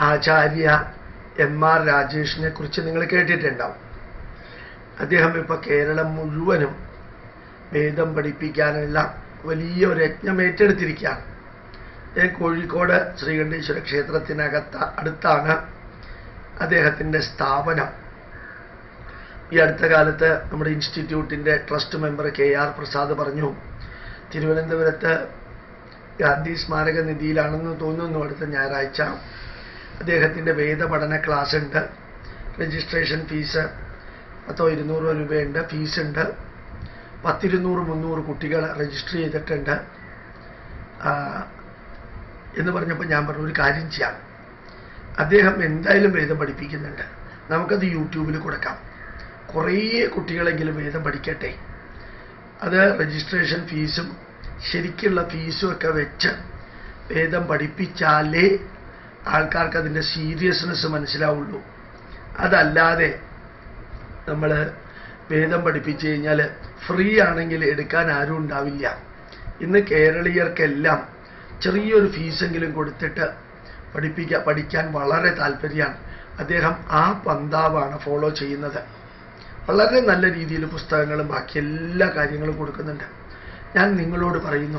ആചാര്യ M R രാജേഷിനെ കുറിച്ച് നിങ്ങൾ കേട്ടിട്ടുണ്ടാവും. അദ്ദേഹം ഇപ്പോൾ കേരളം മുഴുവനും വേദം പഠിപ്പിക്കാനുള്ള വലിയ ഒരു യജ്ഞം ഏറ്റെടുത്തിരിക്കുകയാണ്. അദ്ദേഹം കോഴിക്കോട് ശ്രീകണ്ഠേശ്വര ക്ഷേത്രത്തിനകത്ത് അടുത്താണ് അദ്ദേഹത്തിന്റെ സ്ഥാപനം. ഈ അടുത്ത കാലത്ത് നമ്മുടെ ഇൻസ്റ്റിറ്റ്യൂട്ടിന്റെ trust member K R Prasad പറഞ്ഞു തിരുവനന്തപുരത്ത് ഗാന്ധി സ്മാരക നിധിയിലാണെന്ന് തോന്നുന്നു അടുത്ത ഞായറാഴ്ച. അദ്ദേഹത്തിന്റെ വേദപഠന ക്ലാസ് ഉണ്ട് രജിസ്ട്രേഷൻ ഫീസ് പത്തോ ഇരുന്നൂറോ രൂപയുണ്ട്. ഫീസ് ഉണ്ട്. പത്തിരുന്നൂറ് മുന്നൂറ് കുട്ടികൾ രജിസ്റ്റർ ചെയ്തിട്ടുണ്ട്. എന്ന് പറഞ്ഞപ്പോൾ ഞാൻ പറഞ്ഞു ഒരു കാര്യം ചെയ്യാം. അദ്ദേഹം എന്തായാലും വേദം പഠിപ്പിക്കുന്നുണ്ട്. നമുക്കത് യൂട്യൂബിൽ കൊടുക്കാം. കുറേ കുട്ടികളെങ്കിലും വേദം പഠിക്കട്ടെ. അത് രജിസ്ട്രേഷൻ ഫീസും ശരിക്കുള്ള ഫീസും ഒക്കെ വെച്ച് വേദം പഠിപ്പിച്ചാലേ ആൾക്കാർക്ക് അതിന്റെ സീരിയസ്നെസ് മനസ്സിലാവുള്ളൂ. അതല്ലാതെ നമ്മൾ വേദം പഠിപ്പിച്ചു കഴിഞ്ഞാൽ ഫ്രീ ആണെങ്കിൽ എടുക്കാൻ ആരും ഉണ്ടാവില്ല. ഇന്ന് കേരളീയർക്കെല്ലാം ചെറിയൊരു ഫീസെങ്കിലും കൊടുത്തിട്ട് പഠിപ്പിക്കുക പഠിക്കാൻ വളരെ താല്പര്യമാണ്. അദ്ദേഹം ആ പന്താവാണ് ഫോളോ ചെയ്യുന്നത്. വളരെ നല്ല രീതിയിൽ പുസ്തകങ്ങളും ബാക്കി എല്ലാ കാര്യങ്ങളും കൊടുക്കുന്നുണ്ട്. ഞാൻ നിങ്ങളോട് പറയുന്നു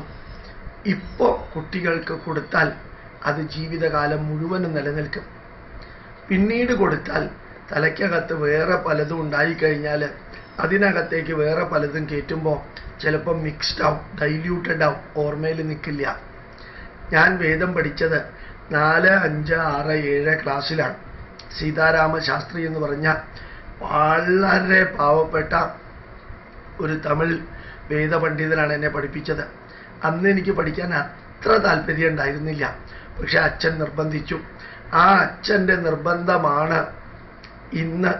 ഇപ്പോൾ കുട്ടികൾക്ക് കൊടുത്താൽ അത് ജീവിതകാലം മുഴുവനും നിലനിൽക്കും. പിന്നീട് കൊടുത്താൽ തലയ്ക്കകത്ത് വേറെ പലതും ഉണ്ടായിക്കഴിഞ്ഞാൽ അതിനകത്തേക്ക് വേറെ പലതും കയറ്റുമ്പോൾ ചിലപ്പോൾ മിക്സ്ഡ് ആവും ഡൈല്യൂട്ടഡ് ആവും ഓർമ്മയിൽ നിൽക്കില്ല ഞാൻ വേദം പഠിച്ചത് നാല് അഞ്ച് ആറ് ഏഴ് ക്ലാസ്സിലാണ്. സീതാരാമ ശാസ്ത്രി എന്ന് പറഞ്ഞ വളരെ പാവപ്പെട്ട ഒരു തമിഴ് വേദപണ്ഡിതനാണ് എന്നെ പഠിപ്പിച്ചത്. അന്ന് എനിക്ക് പഠിക്കാൻ അത്ര താല്പര്യം ഉണ്ടായിരുന്നില്ല. പക്ഷെ അച്ഛൻ നിർബന്ധിച്ചു. ആ അച്ഛന്റെ നിർബന്ധമാണ് ഇന്ന്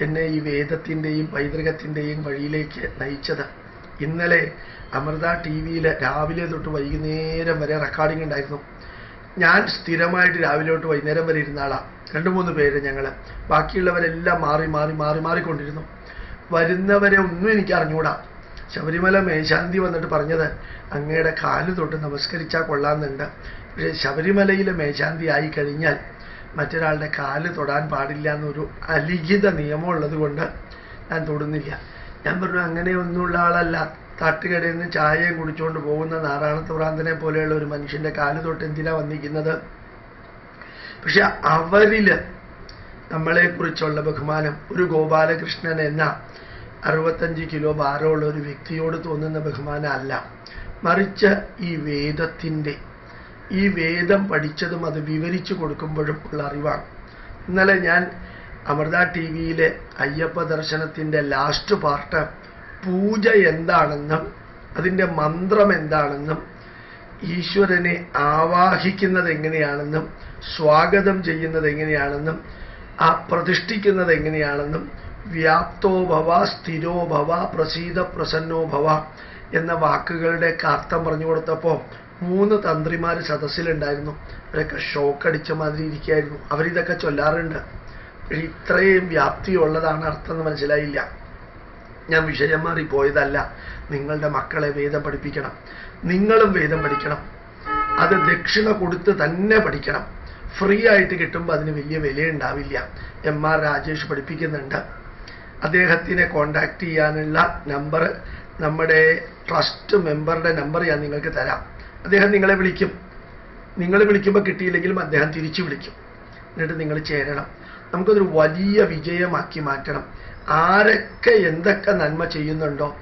എന്നെ ഈ വേദത്തിന്റെയും പൈതൃകത്തിന്റെയും വഴിയിലേക്ക് നയിച്ചത്. ഇന്നലെ അമൃത ടി വിയിൽ രാവിലെ തൊട്ട് വൈകുന്നേരം വരെ റെക്കോർഡിംഗ് ഉണ്ടായിരുന്നു. ഞാൻ സ്ഥിരമായിട്ട് രാവിലെ തൊട്ട് വൈകുന്നേരം വരെ ഇരുന്ന ആളാണ് രണ്ട് മൂന്ന് പേര് ഞങ്ങൾ ബാക്കിയുള്ളവരെല്ലാം മാറി മാറി മാറി മാറിക്കൊണ്ടിരുന്നു. വരുന്നവരെ ഒന്നും എനിക്ക് അറിഞ്ഞുകൂടാ ശബരിമല മേശാന്തി വന്നിട്ട് പറഞ്ഞത് അങ്ങയുടെ കാൽ തൊട്ട് നമസ്കരിച്ചാൽ കൊള്ളാമെന്നുണ്ട്. പക്ഷേ ശബരിമലയിലെ മേശാന്തി ആയി കഴിഞ്ഞാൽ മറ്റൊരാളുടെ കാൽ തൊടാൻ പാടില്ല എന്നൊരു അലിഖിത നിയമമുള്ളത് കൊണ്ട് ഞാൻ തൊടുന്നില്ല. ഞാൻ പറഞ്ഞു അങ്ങനെയൊന്നുമുള്ള ആളല്ല. തട്ടുകടയിൽ നിന്ന് ചായയും കുടിച്ചുകൊണ്ട് പോകുന്ന നാരായണത്ത് ഭ്രാന്തനെ പോലെയുള്ള ഒരു മനുഷ്യന്റെ കാൽ തൊട്ട് എന്തിനാ വന്നിരിക്കുന്നത്? പക്ഷെ അവരിൽ നമ്മളെക്കുറിച്ചുള്ള ബഹുമാനം ഒരു ഗോപാലകൃഷ്ണൻ എന്ന അറുപത്തഞ്ച് കിലോ ഭാരമുള്ള ഒരു വ്യക്തിയോട് തോന്നുന്ന ബഹുമാനം അല്ല. മറിച്ച് ഈ വേദത്തിന്റെ ഈ വേദം പഠിച്ചതും അത് വിവരിച്ചു കൊടുക്കുമ്പോഴും ഉള്ള അറിവാണ്. ഇന്നലെ ഞാൻ അമൃത ടി വിയിലെ അയ്യപ്പ ദർശനത്തിന്റെ ലാസ്റ്റ് പാർട്ട് പൂജ എന്താണെന്നും അതിന്റെ മന്ത്രം എന്താണെന്നും ഈശ്വരനെ ആവാഹിക്കുന്നത് എങ്ങനെയാണെന്നും സ്വാഗതം ചെയ്യുന്നത് എങ്ങനെയാണെന്നും ആ പ്രതിഷ്ഠിക്കുന്നത് എങ്ങനെയാണെന്നും വ്യാപ്തോ ഭവ സ്ഥിരോ ഭവ പ്രസീത പ്രസന്നോ ഭവ എന്ന വാക്കുകളുടെ അർത്ഥം പറഞ്ഞു കൊടുത്തപ്പോൾ മൂന്ന് തന്ത്രിമാർ സദസ്സിലുണ്ടായിരുന്നു. അവരൊക്കെ ഷോക്കടിച്ച മാതിരി ഇരിക്കുകയായിരുന്നു അവരിതൊക്കെ ചൊല്ലാറുണ്ട്. ഇത്രയും വ്യാപ്തിയുള്ളതാണ് അർത്ഥം എന്ന് മനസ്സിലായില്ല. ഞാൻ വിഷയം മാറി പോയതല്ല നിങ്ങളുടെ മക്കളെ വേദം പഠിപ്പിക്കണം. നിങ്ങളും വേദം പഠിക്കണം. അത് ദക്ഷിണ കൊടുത്ത് തന്നെ പഠിക്കണം. ഫ്രീ ആയിട്ട് കിട്ടുമ്പോൾ അതിന് വലിയ വിലയുണ്ടാവില്ല. എം ആർ രാജേഷ് പഠിപ്പിക്കുന്നുണ്ട്. അദ്ദേഹത്തിനെ കോണ്ടാക്ട് ചെയ്യാനുള്ള നമ്പർ നമ്മുടെ ട്രസ്റ്റ് മെമ്പറുടെ നമ്പർ ഞാൻ നിങ്ങൾക്ക് തരാം. അദ്ദേഹം നിങ്ങളെ വിളിക്കും. നിങ്ങൾ വിളിക്കുമ്പോൾ കിട്ടിയില്ലെങ്കിലും അദ്ദേഹം തിരിച്ചു വിളിക്കും. എന്നിട്ട് നിങ്ങൾ ചേരണം. നമുക്കതൊരു വലിയ വിജയമാക്കി മാറ്റണം. ആരൊക്കെ എന്തൊക്കെ നന്മ ചെയ്യുന്നുണ്ടോ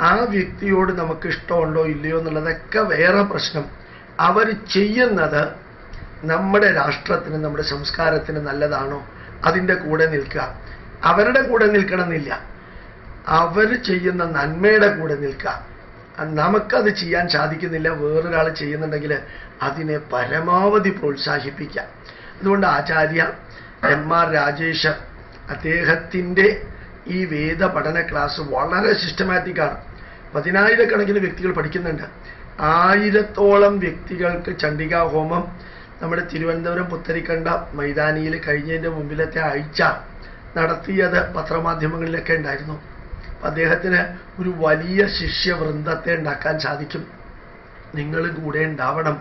ആ വ്യക്തിയോട് നമുക്ക് ഇഷ്ടമുണ്ടോ ഇല്ലയോ എന്നുള്ളതൊക്കെ വേറെ പ്രശ്നം. അവർ ചെയ്യുന്നത് നമ്മുടെ രാഷ്ട്രത്തിന് നമ്മുടെ സംസ്കാരത്തിന് നല്ലതാണോ? അതിന്റെ കൂടെ നിൽക്കുക. അവരുടെ കൂടെ നിൽക്കണമെന്നില്ല. അവർ ചെയ്യുന്ന നന്മയുടെ കൂടെ നിൽക്കുക. നമുക്കത് ചെയ്യാൻ സാധിക്കുന്നില്ല. വേറൊരാൾ ചെയ്യുന്നുണ്ടെങ്കിൽ അതിനെ പരമാവധി പ്രോത്സാഹിപ്പിക്കാം. അതുകൊണ്ട് ആചാര്യ എം ആർ രാജേഷ് അദ്ദേഹത്തിന്റെ ഈ വേദ പഠന ക്ലാസ് വളരെ സിസ്റ്റമാറ്റിക് ആണ്. പതിനായിരക്കണക്കിന് വ്യക്തികൾ പഠിക്കുന്നുണ്ട്. ആയിരത്തോളം വ്യക്തികൾക്ക് ചണ്ഡികാ ഹോമം നമ്മുടെ തിരുവനന്തപുരം പുത്തരിക്കണ്ട മൈതാനിയിൽ കഴിഞ്ഞതിന്റെ മുമ്പിലത്തെ ആഴ്ച നടത്തിയത് പത്രമാധ്യമങ്ങളിലൊക്കെ ഉണ്ടായിരുന്നു. അദ്ദേഹത്തിന് ഒരു വലിയ ശിഷ്യവൃന്ദത്തെ ഉണ്ടാക്കാൻ സാധിക്കും. നിങ്ങൾ കൂടെ ഉണ്ടാവണം.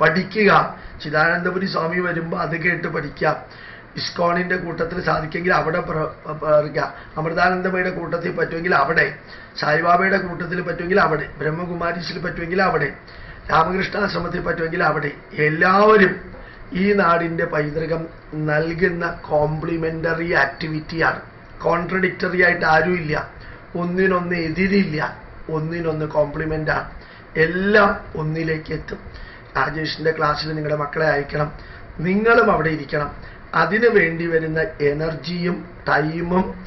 പഠിക്കുക. ചിദാനന്ദപുരി സ്വാമി വരുമ്പോൾ അത് കേട്ട് പഠിക്കാം ഇസ്കോണിന്റെ കൂട്ടത്തിൽ സാധിക്കെങ്കിൽ അവിടെ പറയുക അമൃതാനന്ദമയുടെ കൂട്ടത്തിൽ പറ്റുമെങ്കിൽ അവിടെ. സായിബാബയുടെ കൂട്ടത്തിൽ പറ്റുമെങ്കിൽ അവിടെ. ബ്രഹ്മകുമാരീസിൽ പറ്റുമെങ്കിൽ അവിടെ. രാമകൃഷ്ണാശ്രമത്തിൽ പറ്റുമെങ്കിൽ അവിടെ. എല്ലാവരും ഈ നാടിന്റെ പൈതൃകം നൽകുന്ന കോംപ്ലിമെന്ററി ആക്ടിവിറ്റിയാണ് കോൺട്രഡിക്ടറി ആയിട്ട് ആരുമില്ല. ഒന്നിനൊന്ന് എതിരില്ല ഒന്നിനൊന്ന് കോംപ്ലിമെന്റ് ആണ് എല്ലാം ഒന്നിലേക്ക് എത്തും. രാജേഷിന്റെ ക്ലാസ്സിൽ നിങ്ങളുടെ മക്കളെ അയക്കണം. നിങ്ങളും അവിടെ ഇരിക്കണം. അതിന് വേണ്ടി വരുന്ന എനർജിയും ടൈമും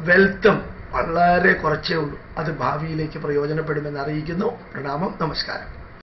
വെൽത്തും വളരെ കുറച്ചേ ഉള്ളൂ. അത് ഭാവിയിലേക്ക് പ്രയോജനപ്പെടുമെന്ന് അറിയിക്കുന്നു. പ്രണാമം. നമസ്കാരം.